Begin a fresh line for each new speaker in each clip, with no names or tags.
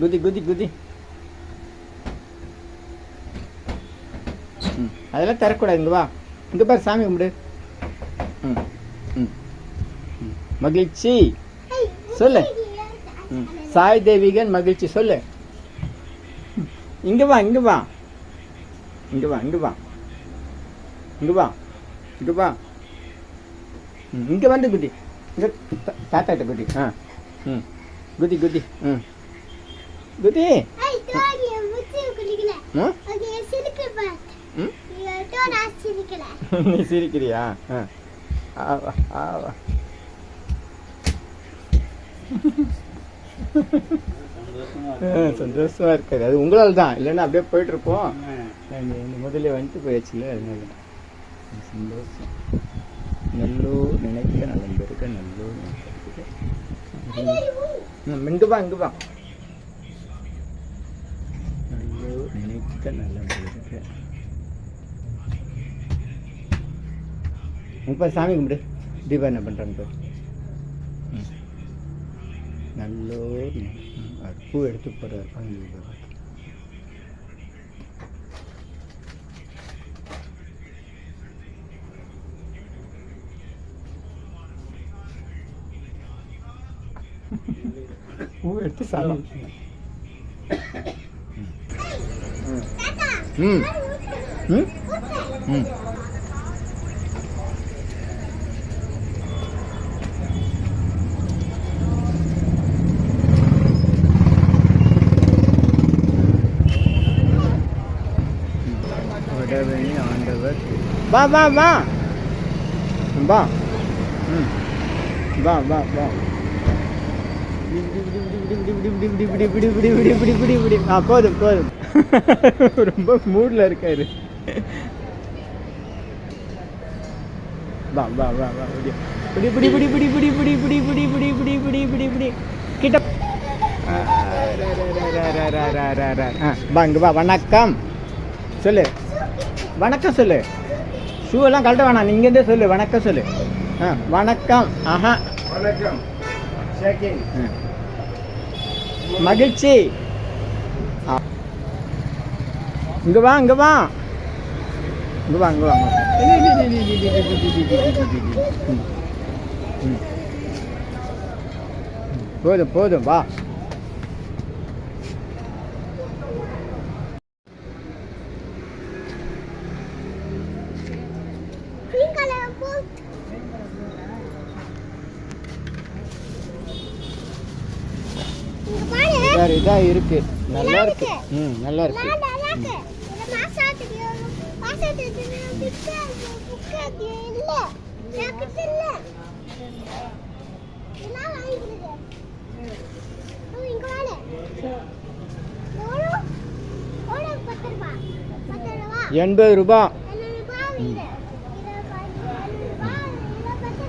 குதி குதி குதி. ம் அதெல்லாம் தரக்கூடாது இங்கே வா. இங்கே பாரு சாமி கும்பிடு. ம் ம். மகிழ்ச்சி. சொல்லு. ம். சாய் தேவிகன் மகிழ்ச்சி சொல்லு. இங்க வா இங்க வா. இங்க வா இங்க வா. இங்க வா இங்க வா. ம், இங்க வந்து குதி. இங்க தாத்தாட்ட குதி. ஆ. ம். குதி குதி. ம்.
దుటి
நீ சிரிக்கிறியா? ஆவா ஆவா சந்தோஷமா இருக்காது அது உங்களால் தான். இல்லைன்னா அப்படியே போயிட்டு இருப்போம். முதல்ல வந்துட்டு போயாச்சுல அதனால. சந்தோஷம். நல்லூர் நினைக்க நல்ல பெருக்க நல்லூர் நினைக்க. இங்கு வா இங்கு வா. முட்டை சாமி கும்பிடு தீபா என்ன பண்ணுறாங்க நல்லோர் பூ எடுத்து போகிறார் பூ எடுத்து சாமி ம் ம் ம் வடவழி ஆண்டவர் வா வா வா வா ம் வா வா வா போதும் போதும் ரொம்ப மூடில் இருக்காரு வா வா வா வா பிடி பிடி பிடி பிடி பிடி பிடி பிடி பிடி பிடி பிடி பிடி பிடி பிடி கிட்ட. ஆ, வா வணக்கம் சொல்லு வணக்கம் சொல்லு ஷூ எல்லாம் கழட்ட வேணாம் நீங்க இருந்தே சொல்லு வணக்கம் சொல்லு ஆ வணக்கம் ஆஹா
வணக்கம்.
மகிழ்ச்சி. இங்கே வா இங்கே வா. இங்கே வா இங்கே வாங்க போதும் போதும் வா. இதான் இருக்கு. நல்லா இருக்கு ம் நல்லா இருக்கு.
நான் நல்லா இருக்கு. இது மாசாத்துக்கு மாசாத்துக்கு பிக்கு புக்கு இல்ல. எனக்கு இல்ல. இதெல்லாம் வாங்கிக்கிறது. ஓ, இங்க வாரு. எவ்வளோ? எவ்வளோ? பத்து ரூபா. பத்து ரூபா.
எண்பது ரூபா
எண்ணூறு ரூபா இது. இது பத்து ரூபா. இது பத்து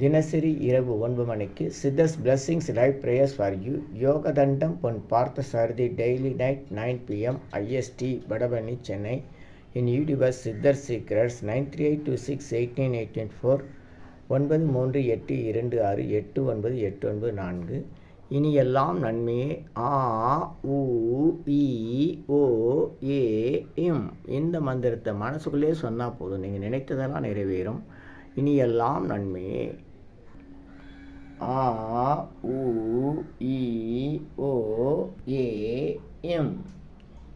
தினசரி இரவு ஒன்பது மணிக்கு Siddhas blessings live prayers for you Yogathandam Pon Partha Sarathi daily night nine PM IST Vadapalani Chennai. In YouTubers Siddhar secrets nine three eight two six eight nine eight nine four ஒன்பது மூன்று எட்டு இரண்டு ஆறு எட்டு ஒன்பது எட்டு ஒன்பது நான்கு. இனி எல்லாம் நன்மையே. ஆ உ இ ஓ ஏ எம். இந்த மந்திரத்தை மனசுக்குள்ளே சொன்னால் போதும். நீங்கள் நினைத்ததெல்லாம் நிறைவேறும். இனியெல்லாம் நன்மையே ஆ உ இ ஓ ஏ எம்.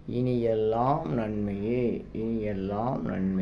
இனியெல்லாம் நன்மையே இனியெல்லாம் நன்மை.